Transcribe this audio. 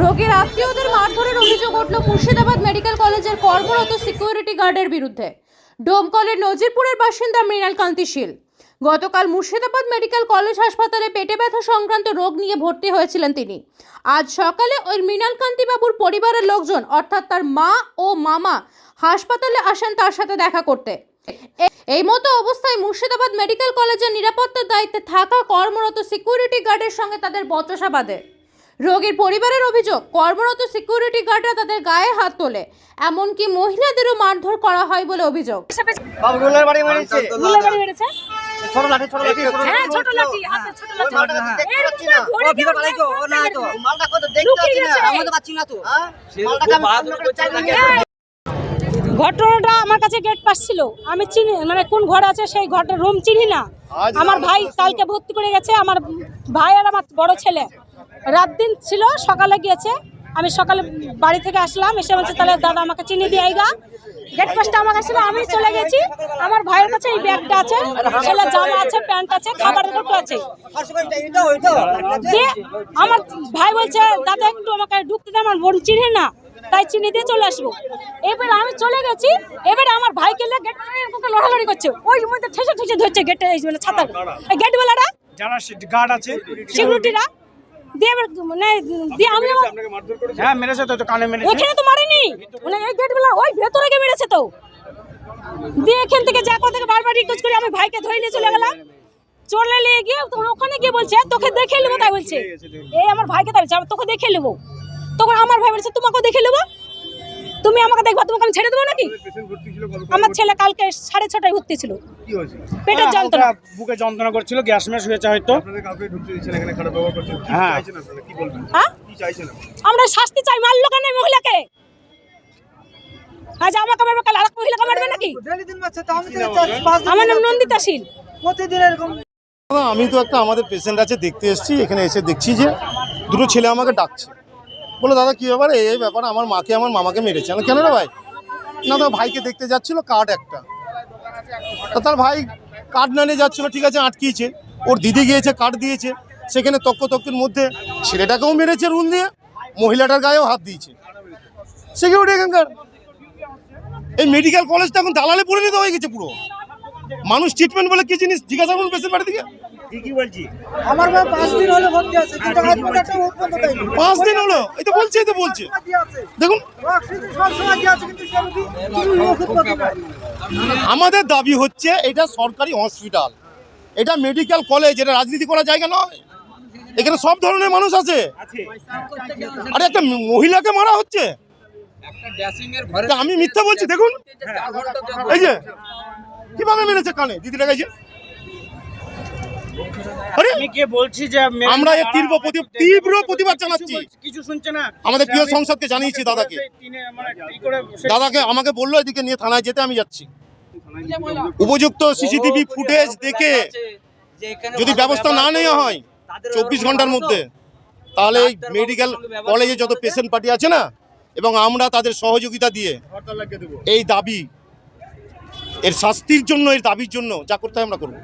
রোগীর আত্মীয়দের মারধরের অভিযোগ উঠল মুর্শিদাবাদ মেডিকেল কলেজের কর্মরত সিকিউরিটি গার্ডের বিরুদ্ধে। ডোমকলের নজিরপুরের বাসিন্দা মৃণাল কান্তি শীল গতকাল মুর্শিদাবাদ মেডিকেল কলেজ হাসপাতালে পেটে ব্যথা সংক্রান্ত রোগ নিয়ে ভর্তি হয়েছিলেন তিনি। আজ সকালে ওই মৃণাল কান্তি বাবুর পরিবারের লোকজন, অর্থাৎ তার মা ও মামা, হাসপাতালে আসেন তার সাথে দেখা করতে। এই মতো অবস্থায় মুর্শিদাবাদ মেডিকেল কলেজের নিরাপত্তার দায়িত্বে থাকা কর্মরত সিকিউরিটি গার্ডের সঙ্গে তাদের বচসা বাঁধে। রোগীর পরিবারের অভিযোগ কর্মরত সিকিউরিটি গার্ডরা তাদের গায়ে হাত তোলে এমনকি মহিলাদেরও মারধর করা হয় বলে অভিযোগ। বাবু রোলার বাড়ি মেরেছে গুলো বাড়ি মেরেছে ছোট লাঠি ছোট লাঠি হ্যাঁ ছোট লাঠি হাতে ছোট লাঠি। মালটা তো দেখতে পাচ্ছি না। ধরে ও ভিতর পালাই তো। না তো মালটা কত দেখতে পাচ্ছি না। লুকিয়ে তো পাচ্ছি না তো। মালটাকে আমি চাই না ঘটনাটা আমার কাছে গেট পাস ছিল। আমি চিনি মানে কোন ঘর আছে সেই ঘরটার রুম চিনি না। আমার ভাই কালকে ভর্তি করে গেছে আমার ভাই আর আমার বড় ছেলে। রাত দিন ছিল সকালে গিয়েছে। আমি সকালে বাড়ি থেকে আসলাম এসে বলছে তাহলে দাদা আমাকে চিনি দিয়ে আইগা। গেট পাসটা আমার কাছে আমি চলে গেছি। আমার ভাইয়ের কাছে এই ব্যাগটা আছে ছেলের জামা আছে প্যান্ট আছে খাবারের দুটো আছে। দিয়ে আমার ভাই বলছে দাদা একটু আমাকে ঢুকতে দে আমার বোন চিনি না। তাই চিনি দিয়ে চলে আসব। এবার আমি চলে গেছি এবারে আমার ভাইকে নিয়ে গেট লড়ালড়ি করছে। ওই মধ্যে ঠেসে ঠেসে ধরছে গেটে মানে এই গেটওয়ালারা যারা গার্ড আছে সিকিউরিটিরা দিয়ে মানে দিয়ে আমি হ্যাঁ মেরেছে তো তো কানে মেরেছে। এখানে তো মারেনি। মানে এই গেটওয়ালা ওই ভেতরে গিয়ে মেরেছে তো। দিয়ে এখান থেকে যা কথা বারবার রিকোয়েস্ট করে আমি ভাইকে ধরে নিয়ে চলে গেলাম। চলে নিয়ে গিয়ে ওখানে গিয়ে বলছে তোকে দেখে নেব তাই বলছে। এই আমার ভাইকে তাই তোকে দেখে নেব। তখন আমার ভাই বলছে তোমাকেও দেখে নেব? তুমি আমাকে দেখবা তোমাকে আমি ছেড়ে দেবো নাকি? আমার ছেলে কালকে সাড়ে ছটায় ভর্তি ছিল। পেটের হ্যাঁ, যন্ত্রণা। বুকে যন্ত্রণা করছিল গ্যাস ম্যাস হয়েছে হয়তো। আপনাদের কাউকে ঢুকতে দিচ্ছেন এখানে খারাপ ব্যবহার করছেন। কি হ্যাঁ। হ্যাঁ? আমরা শাস্তি চাই মারলো কেন মহিলাকে? আজ আমাকে মারবে কাল আরেক মহিলাকে মারবে নাকি? ডেলি দিন মারছে তো আমি তো চার পাঁচ দিন আমার নাম নন্দিতা শীল। প্রতিদিন এরকম আমি তো একটা আমাদের পেশেন্ট আছে দেখতে এসেছি এখানে এসে দেখছি যে দুটো ছেলে আমাকে ডাকছে। বলে, দাদা, কী ব্যাপার? এই ব্যাপার, আমার মাকে, আমার মামাকে মেরেছে। আমি কেন ভাই? না, তো ভাইকে দেখতে যাচ্ছিল, কার্ড একটা। তা তার ভাই কার্ড না নিয়ে যাচ্ছিল, ঠিক আছে, আটকিয়েছে। ওর দিদি গিয়েছে, কার্ড দিয়েছে। সেখানে তক্ক তক্কের মধ্যে ছেলেটাকেও মেরেছে রুল দিয়ে, মহিলাটার গায়েও হাত দিয়েছে। সে কি সিকিউরিটি এখানকার। এই মেডিকেল কলেজটা এখন দালালে পরিণত হয়ে গেছে পুরো। মানুষ ট্রিটমেন্ট বলে কি জিনিস? জিজ্ঞাসা করুন পেশেন্ট বাড়ি থেকে ঠিকই বলছি? আমার ভাই পাঁচ দিন হলো ভর্তি আছে কিন্তু আজ পর্যন্ত একটা উৎপন্ন দেয়নি। পাঁচ দিন হলো? এই তো বলছে এই তো বলছে। দেখুন। অক্সিজেন সবসময় দিয়ে আছে কিন্তু সে রোগী কোনো ওষুধপাতি আমাদের দাবি হচ্ছে এটা সরকারি হসপিটাল। এটা মেডিকেল কলেজ এটা রাজনীতি করার জায়গা নয়। এখানে সব ধরনের মানুষ আছে। আরে একটা মহিলাকে মারা হচ্ছে? আমি মিথ্যা বলছি দেখুন। এই যে কীভাবে মেরেছে কানে? দিদি দেখাইছে আরে আমি কে বলছি যে আমরা এর তীব্র তীব্র প্রতিবাদ জানাচ্ছি কিছু শুনছে না। আমাদের প্রিয় সংসদকে জানিয়েছি দাদাকে। মানে দাদাকে আমাকে বলল এদিকে নিয়ে থানায় যেতে আমি যাচ্ছি। উপযুক্ত সিসিটিভি ফুটেজ দেখে যদি ব্যবস্থা না নেওয়া হয় চব্বিশ ঘণ্টার মধ্যে তাহলে এই মেডিকেল কলেজে যত পেশেন্ট পার্টি আছে না এবং আমরা তাদের সহযোগিতা দিয়ে এই দাবি এর শাস্তির জন্য এর দাবির জন্য যা করতে হয় আমরা করব।